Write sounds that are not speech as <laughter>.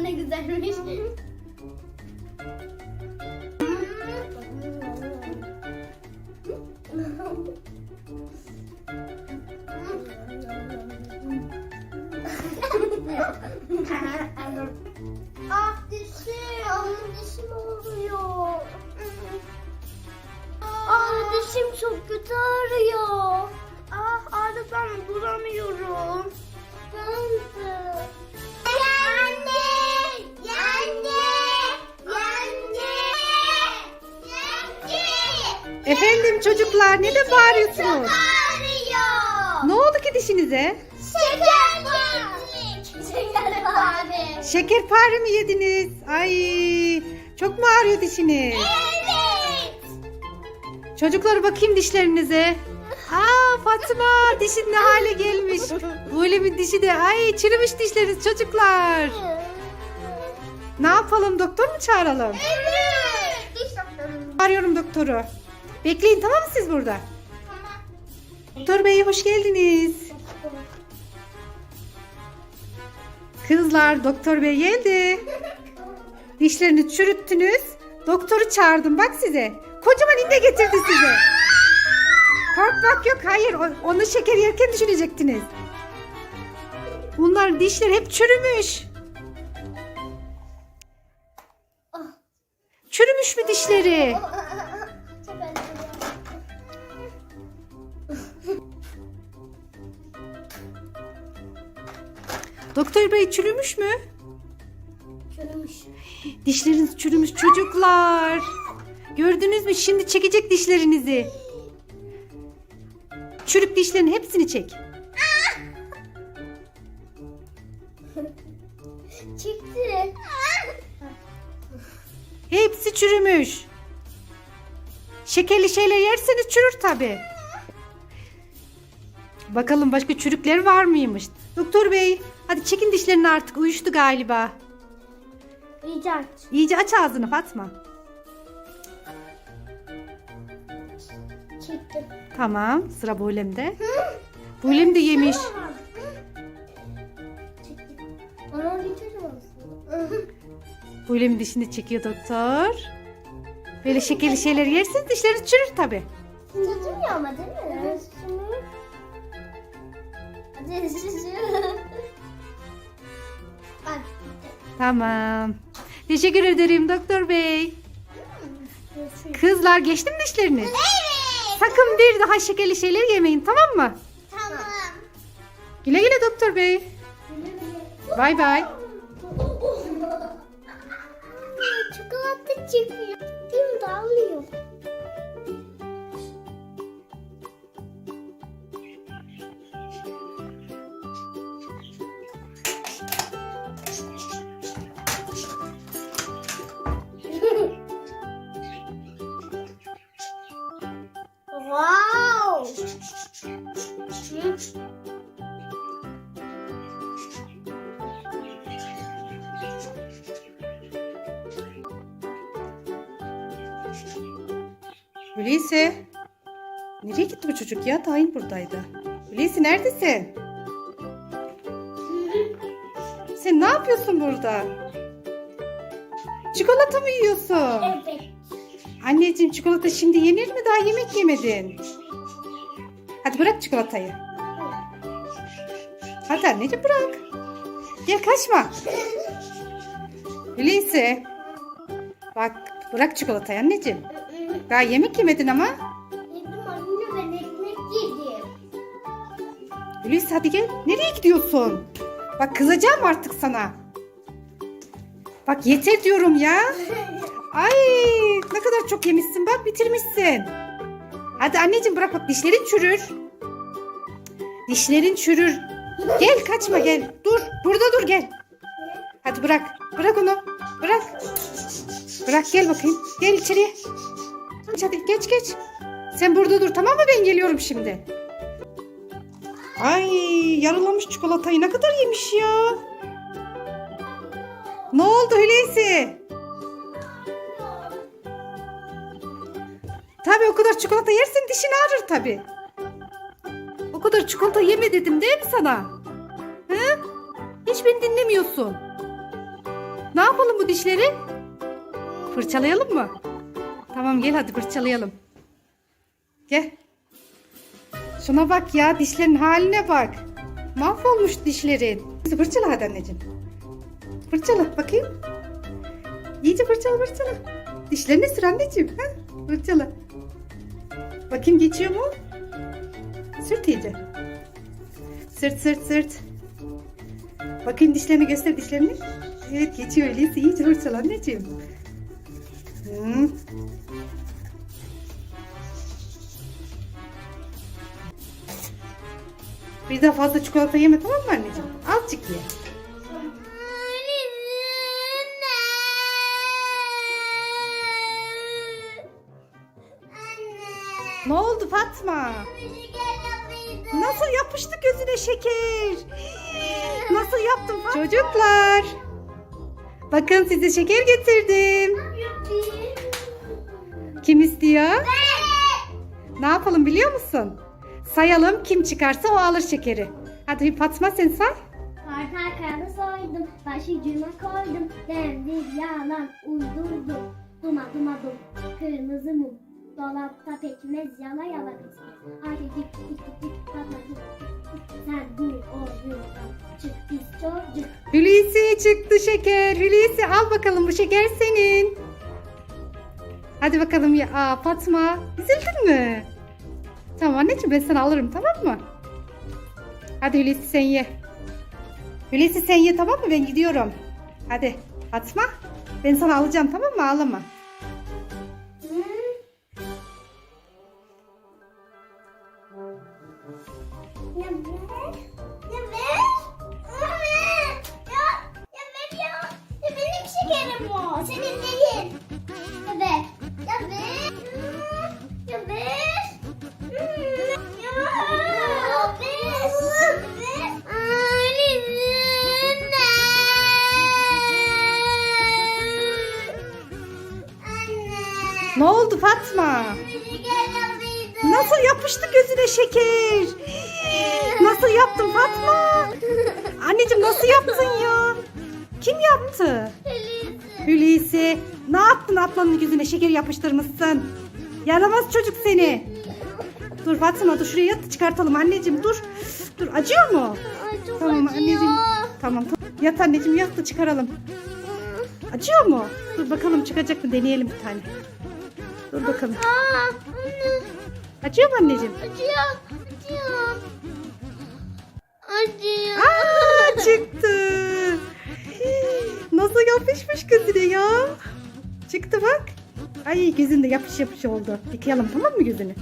Tadı ne güzelmiş. ah dişim. Dişim ağrıyor. Ah dişim çok kötü ağrıyor. Ah ağrıdan duramıyorum. Yandı. Efendim çocuklar neden bağırıyorsunuz? Ağrıyor. Ne oldu ki dişinize? Şeker yedik. Şeker abi. Şekerpare mi yediniz? Ay çok mu ağrıyor dişiniz? Evet. Çocuklar bakayım dişlerinize. Aa Fatma dişin ne hale gelmiş. Böyle bir dişi de ay çürümüş dişleriniz çocuklar. Ne yapalım doktor mu çağıralım? Evet. Arıyorum doktoru. Bekleyin tamam mı siz burada? Doktor bey hoş geldiniz. Kızlar doktor bey geldi. <laughs> Dişlerini çürüttünüz. Doktoru çağırdım bak size. Kocaman inde getirdi size. Korkmak yok hayır. Onu şeker yerken düşünecektiniz. Bunlar dişler hep çürümüş. Çürümüş mü dişleri? Doktor bey çürümüş mü? Çürümüş. Dişleriniz çürümüş çocuklar. Gördünüz mü? Şimdi çekecek dişlerinizi. Çürük dişlerin hepsini çek. <laughs> Çıktı. Hepsi çürümüş. Şekerli şeyler yerseniz çürür tabi. Bakalım başka çürükler var mıymış? Doktor bey hadi çekin dişlerini artık uyuştu galiba. İyice aç. İyice aç ağzını Fatma. Çıktı. Tamam sıra Bulem'de. Bulem de yemiş. Aslında. Bulem'in dişini çekiyor doktor. Böyle şekerli şeyler yerseniz dişleriniz çürür tabi. Tutmuyor ama değil mi? Evet. Tamam. Teşekkür ederim doktor bey. Kızlar geçti mi dişleriniz? Evet. Sakın bir daha şekerli şeyler yemeyin tamam mı? Tamam. Güle güle doktor bey. Bay bay. Çikolata çıkıyor. Kim? Wow! Hulusi. Nereye gitti bu çocuk ya? Yeni buradaydı. Hulusi neredesin? Sen ne yapıyorsun burada? Çikolata mı yiyorsun? Evet. Anneciğim çikolata şimdi yenir mi? Daha yemek yemedin. Hadi bırak çikolatayı. Hadi anneciğim bırak. Gel kaçma. Hulusi. Bak bırak çikolatayı anneciğim. Daha yemek yemedin ama. Yedim anne ben ekmek yedim. Hulusi hadi gel. Nereye gidiyorsun? Bak kızacağım artık sana. Bak yeter diyorum ya. <laughs> Ay ne kadar çok yemişsin bak bitirmişsin. Hadi anneciğim bırak bak dişlerin çürür. Dişlerin çürür. Gel kaçma gel. Dur burada dur gel. Hadi bırak. Bırak onu. Bırak. Bırak gel bakayım. Gel içeriye. Hadi geç geç. Sen burada dur tamam mı ben geliyorum şimdi. Ay yarılamış çikolatayı ne kadar yemiş ya. Ne oldu Hulusi? Tabii o kadar çikolata yersen dişin ağrır tabii. O kadar çikolata yeme dedim değil mi sana? Hı? Hiç beni dinlemiyorsun. Ne yapalım bu dişleri? Fırçalayalım mı? Tamam gel hadi fırçalayalım. Gel. Şuna bak ya dişlerin haline bak. Mahvolmuş dişlerin. Fırçala hadi anneciğim. Fırçala bakayım. İyice fırçala fırçala. Dişlerini sür anneciğim. Ha? Fırçala. Bakayım geçiyor mu? Sürt iyice. Sırt sırt sırt. Bakayım dişlerini göster dişlerini. Evet geçiyor öyleyse iyice fırçala anneciğim. Bir daha fazla çikolata yeme tamam mı anneciğim? Azıcık ye. Ne oldu Fatma? Nasıl yapıştı gözüne şeker? Nasıl yaptın Fatma? Çocuklar. Bakın size şeker getirdim. Kim istiyor? Ne yapalım biliyor musun? Sayalım kim çıkarsa o alır şekeri. Hadi Fatma sen say. Portakalı soydum, başucuma koydum, demdir yalan uydurdum. Duma duma dum, kırmızı mum, dolapta pekmez yala yala pekmez. Hadi dik dik tatma dik dik dik. Sen dur oyundan, çık pis çocuk. Hulusi çıktı şeker. Hulusi al bakalım bu şeker senin. Hadi bakalım ya Aa, Fatma. Üzüldün mü? Anneciğim ben sana alırım tamam mı? Hadi Hulusi sen ye. Hulusi sen ye tamam mı? Ben gidiyorum. Hadi Fatma. Ben sana alacağım tamam mı? Ağlama. Ya ver, oldu Fatma? Nasıl yapıştı gözüne şeker? Nasıl yaptın Fatma? Anneciğim nasıl yaptın ya? Kim yaptı? Hulusi. Ne yaptın ablanın gözüne şeker yapıştırmışsın? Yaramaz çocuk seni. Dur Fatma dur şuraya yat çıkartalım anneciğim dur. Dur acıyor mu? Tamam anneciğim. Tamam tamam. Yat anneciğim yat da çıkaralım. Acıyor mu? Dur bakalım çıkacak mı deneyelim bir tane. Dur bakalım. Aa, anne. Acıyor mu anneciğim? Acıyor, acıyor. Acıyor. Aa çıktı. Nasıl yapışmış gözüne ya? Çıktı bak. Ay gözünde yapış yapış oldu. Yıkayalım tamam mı gözünü?